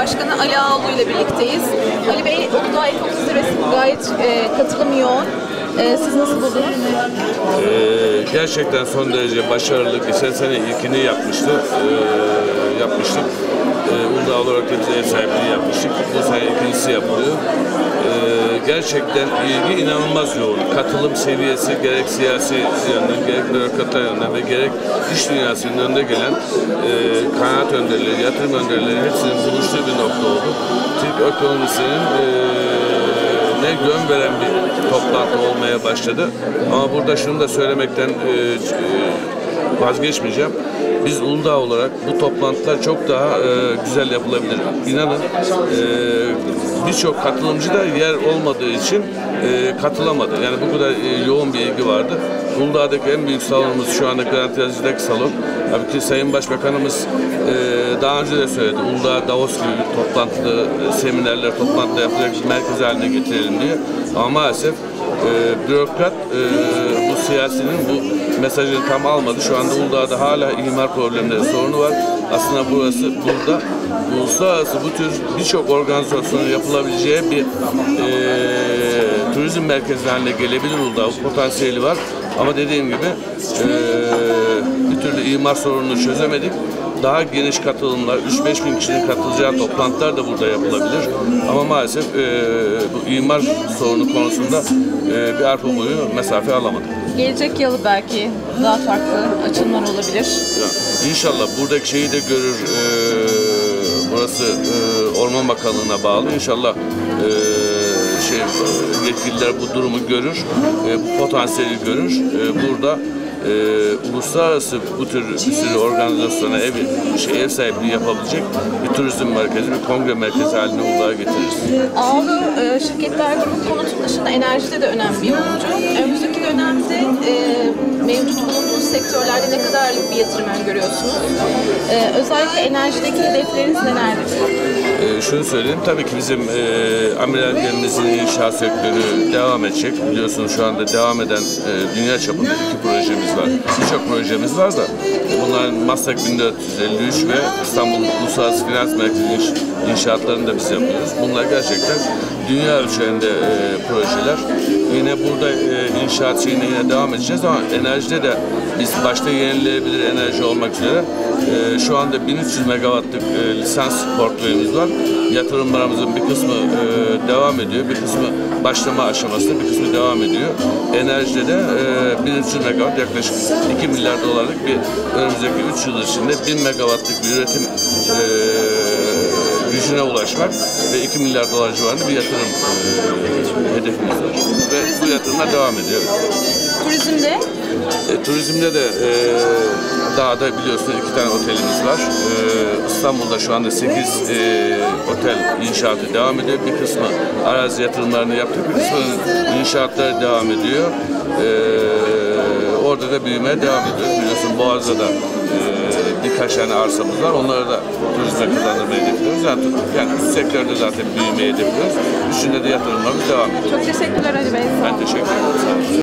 Başkanı Ali Ağoğlu ile birlikteyiz. Ali Bey, Uludağ Ekoloji Zirvesi gayet e, katılım yoğun. E, siz nasıl buldunuz? Ee, gerçekten son derece başarılı. Geçen sene ilkini yapmıştı. Ee, yapmıştık. Ee, Uludağ olarak da ev sahipliği yapmıştık. Bu sene ikincisi yapılıyor. Gerçekten ilgi inanılmaz yoğun. Katılım seviyesi gerek siyasi yönden, gerek bürokratlar yönden ve gerek iş dünyasının önünde gelen e, kanaat önderleri, yatırım önderleri hepsinin buluştuğu bir nokta oldu. Türk ekonomisinin e, ne yön veren bir toplantı olmaya başladı. Ama burada şunu da söylemekten e, e, vazgeçmeyeceğim. Biz Uludağ olarak bu toplantılar çok daha e, güzel yapılabilir. İnanın e, birçok katılımcı da yer olmadığı için e, katılamadı. Yani bu kadar e, yoğun bir ilgi vardı. Uludağ'daki en büyük salonumuz şu anda Garanti Azizdeki salon. Tabii ki Sayın Başbakanımız e, daha önce de söyledi. Uludağ Davos gibi bir toplantılı, e, seminerler, toplantılar yapacak bir merkez haline getirelim diye. Ama maalesef e, bürokrat e, bu siyasinin bu mesajını tam almadı. Şu anda Uludağ'da hala imar problemleri sorunu var. Aslında burası burada uluslararası bu tür birçok organizasyonun yapılabileceği bir e, turizm merkezi haline gelebilir Uludağ. Potansiyeli var. Ama dediğim gibi e, bir türlü imar sorununu çözemedik. Daha geniş katılımlar, 3-5 bin kişinin katılacağı toplantılar da burada yapılabilir. Ama maalesef e, bu imar sorunu konusunda e, bir arpa boyu mesafe alamadık. Gelecek yıl belki daha farklı açılımlar olabilir. Ya, İnşallah buradaki şeyi de görür. e, burası e, Orman Bakanlığı'na bağlı. İnşallah e, şey e, yetkililer bu durumu görür. e, potansiyeli görür. E, burada e, uluslararası bu tür bir organizasyona ev, şey, ev sahipliği yapabilecek bir turizm merkezi, bir kongre merkezi haline Uludağ'a getiririz. Ağlı e, şirketler grubu konut dışında enerjide de önemli bir oyuncu. Önümüzdeki dönemde e, mevcut bulunduğunuz sektörlerde ne kadarlık bir yatırım öngörüyorsunuz? E, özellikle enerjideki hedefleriniz nelerdir? Ee, şunu söyleyeyim, tabii ki bizim e, amiral gemimizin inşaat sektörü devam edecek. Biliyorsunuz şu anda devam eden e, dünya çapında iki projemiz var. Birçok projemiz var da bunların Maslak 1453 ve İstanbul Uluslararası Finans Merkezi inş- inşaatlarını da biz yapıyoruz. Bunlar gerçekten dünya ölçeğinde e, projeler. Yine burada e, inşaat şeyine yine devam edeceğiz ama enerjide de biz başta yenilenebilir enerji olmak üzere e, şu anda 1300 megawattlık e, lisans portföyümüz var. Yatırımlarımızın bir kısmı e, devam ediyor, bir kısmı başlama aşamasında, bir kısmı devam ediyor. Enerjide de e, 1300 megawatt yaklaşık 2 milyar dolarlık bir önümüzdeki 3 yıl içinde 1000 megawattlık bir üretim e, gücüne ulaşmak ve 2 milyar dolar civarında bir yatırım e, hedefimiz var. Ve bu yatırımlar devam ediyor. Turizmde E, turizmde de e, dağda biliyorsunuz iki tane otelimiz var. E, İstanbul'da şu anda 8 e, otel inşaatı devam ediyor. Bir kısmı arazi yatırımlarını yaptık, bir kısmı inşaatları devam ediyor. E, orada da büyümeye devam ediyoruz. Biliyorsun Boğaz'da da e, birkaç tane arsamız var. Onları da turizme kazandırmayı hedefliyoruz. Yani, yani sektörde zaten büyümeyi hedefliyoruz. Üstünde de yatırımlarımız devam ediyor. çok teşekkürler Ali Bey. Sağ olun. Ben teşekkür ederim. Sağ olun.